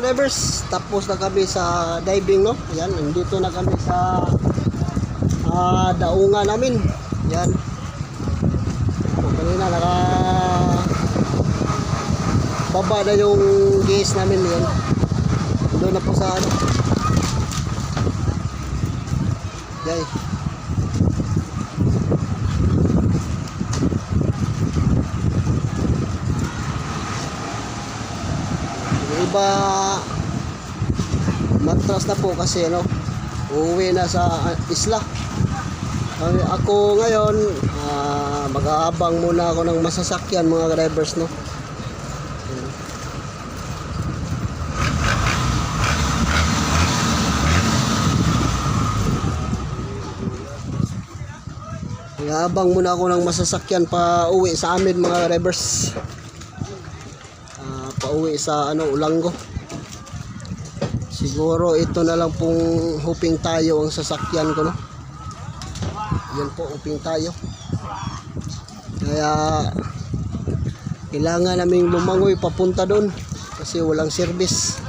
mga drivers, tapos na kami sa diving, no? Yan, nandito na kami sa ah, daungan namin. Yan. O, kanina naka baba na yung gas namin yan. Doon na po sa ano. Yay. Iba matras na po kasi ano uuwi na sa ah, isla. Ako ngayon ah, mag-aabang muna ako ng masasakyan mga drivers no? Mag-aabang muna ako ng masasakyan pa uwi sa amin mga drivers. Ah, pa uwi sa ano Ulanggo Siguro ito na lang pong hoping tayo ang sasakyan ko no. Yan po hoping tayo. Kaya kailangan naming lumangoy papunta doon kasi walang service.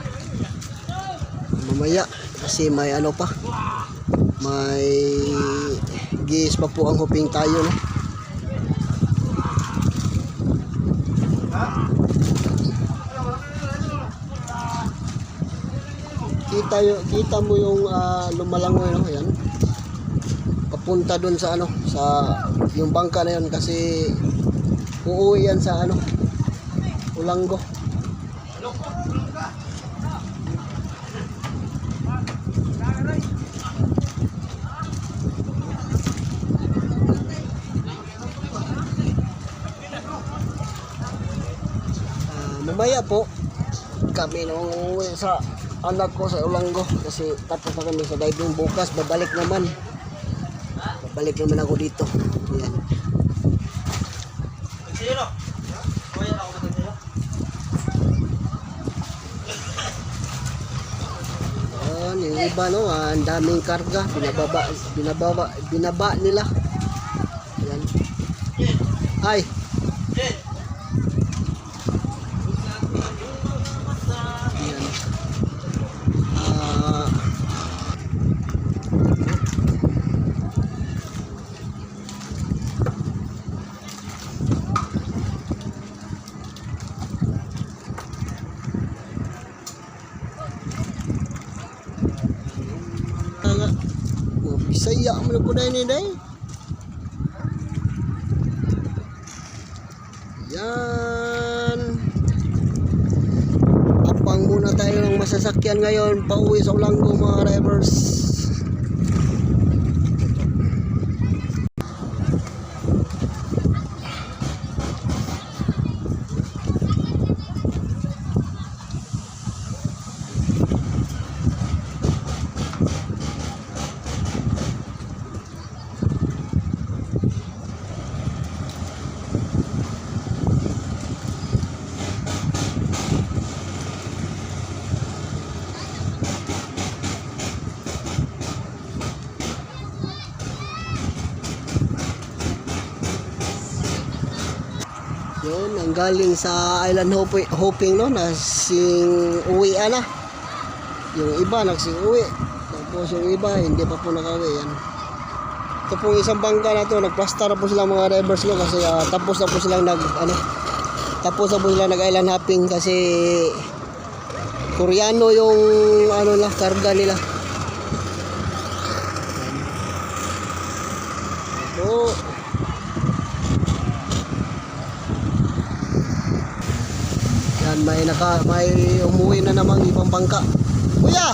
Mamaya kasi may ano pa. May gis pa po ang hoping tayo no. Kita kita mo yung ah, lumalangoy no? Yan papunta dun sa ano sa yung bangka na yun kasi uuwi yan sa ano Ulanggo Ah, mamaya po kami nung sa anak ko sa Ulanggo kasi tapos na kami sa diving bukas babalik naman babalik naman ako dito yan Yan, yung iba no, ah, ang daming karga, binababa, binababa, binaba nila. Yan. Ay. Yan. Ah, nga. Bisaya mo po ini day. Yan. Apang muna tayo ng masasakyan ngayon pauwi sa Ulanggo mga drivers. Yun, ang galing sa Island Hopi- Hoping no, na sing uwi na. Yung iba nagsing uwi. Tapos yung iba hindi pa po nakauwi yan. Ito pong isang bangka na to, nagplasta na po silang mga drivers no kasi ah, tapos na po silang nag ano tapos na po silang nag island hopping kasi Koreano yung ano na karga nila. So, may naka may umuwi na namang ibang bangka. Kuya!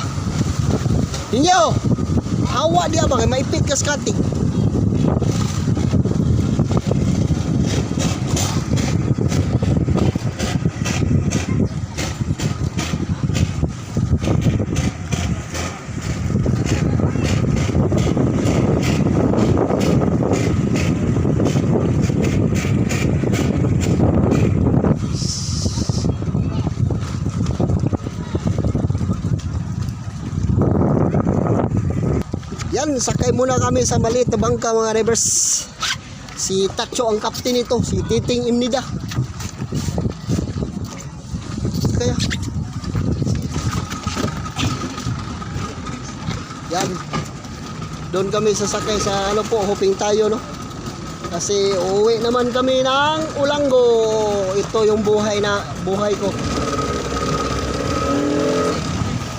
Inyo! Hawa dia ba kay maipit ka skatik. sakay muna kami sa maliit na bangka mga rivers. Si Tacho ang captain nito, si Titing Imnida. Kaya Yan. Doon kami sasakay sa ano po, hoping tayo no. Kasi uuwi naman kami ng Ulanggo. Ito yung buhay na buhay ko.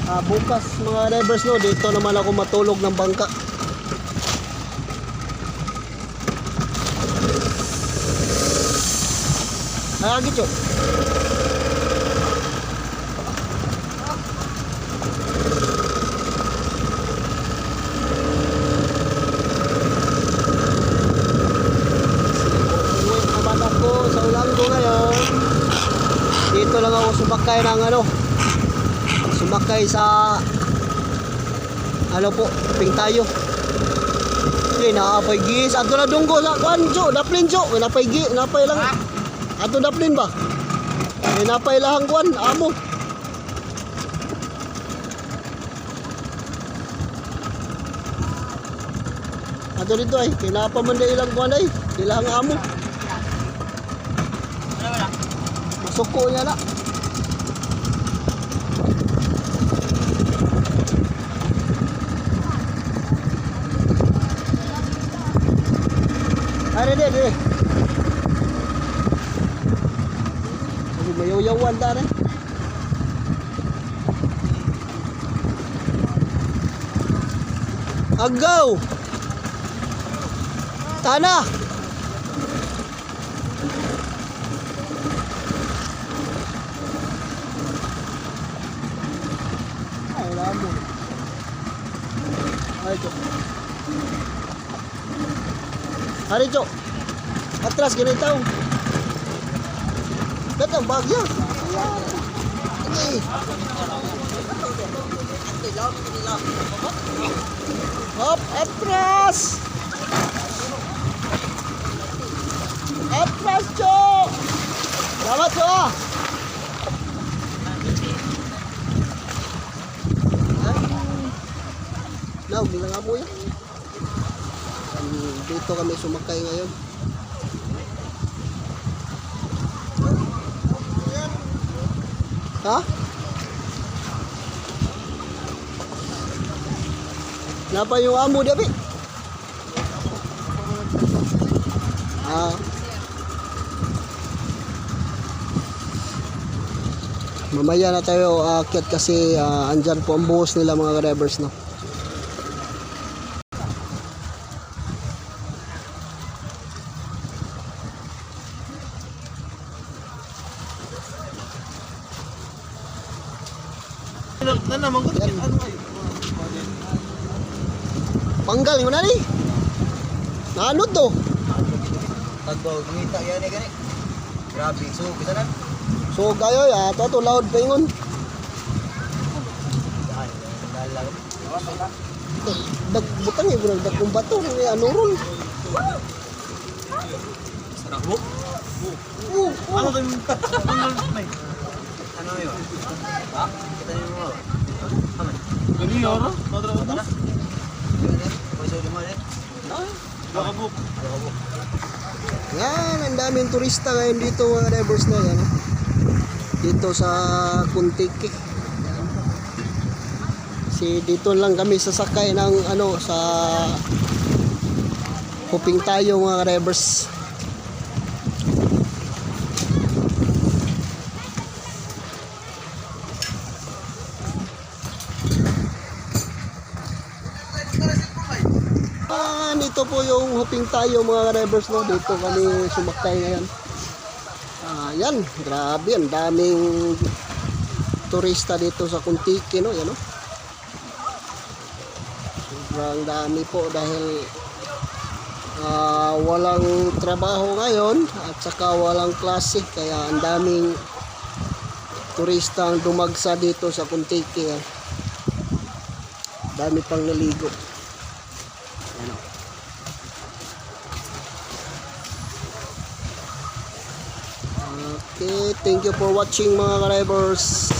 Ah, bukas mga drivers no, dito naman ako matulog ng bangka. Ah, ngayon. Dito lang ako sumakay ng ano. Sumakay sa ano po, ping tayo. Eh, naapay gis. Ato na dunggo sa kanjo, daplin jo. Napay gi, napay lang. Ato daplin ba? Eh, napay lahang kwan, amo. Ato dito ay, kinapa man na ilang kwan ay. Ilang amo. Masuko niya na. Are de de. Mayaw-yawan da rin. Agaw! Tana! Ay, wala mo. Ay, ito. Hari Cok. Atras gini tahu. Datang bagyo. Ini. Hop, atras. Atras, Cok. Selamat, Cok. Nah, bilang. Um, dito kami sumakay ngayon. Ha? Napa yung amo dia, Pi? Ah. Mamaya na tayo aakyat kasi ah, andyan po ang buhos nila mga drivers no. Na naman ko Yan. ano ay. Panggal mo na ni. Ano to? Tagbaw kumita yan eh gani. Grabe so kita na. So kayo ya, to to loud pa ingon. Dag butang eh, dag kung bato ni ano ron. Sarap mo. Uh, Ano to yung Ano? Ha? Kita niyo mo. Ano? Gani yun? Madra mo na. Pwede mo mo eh. Ay, baka buk. Baka buk. Yan, ang daming turista ngayon dito mga drivers na yan. Dito sa Kuntiki. Kasi dito lang kami sasakay ng ano sa hoping tayo mga drivers. Ah, dito po yung hoping tayo mga drivers no. Dito kami sumakay ngayon. Ah, yan, grabe, ang daming turista dito sa Kuntiki no, yan no. Sobrang dami po dahil ah, walang trabaho ngayon at saka walang klase kaya ang daming turista ang dumagsa dito sa Kuntiki. ah. Dami pang naligo. Ano? Okay, thank you for watching mga drivers.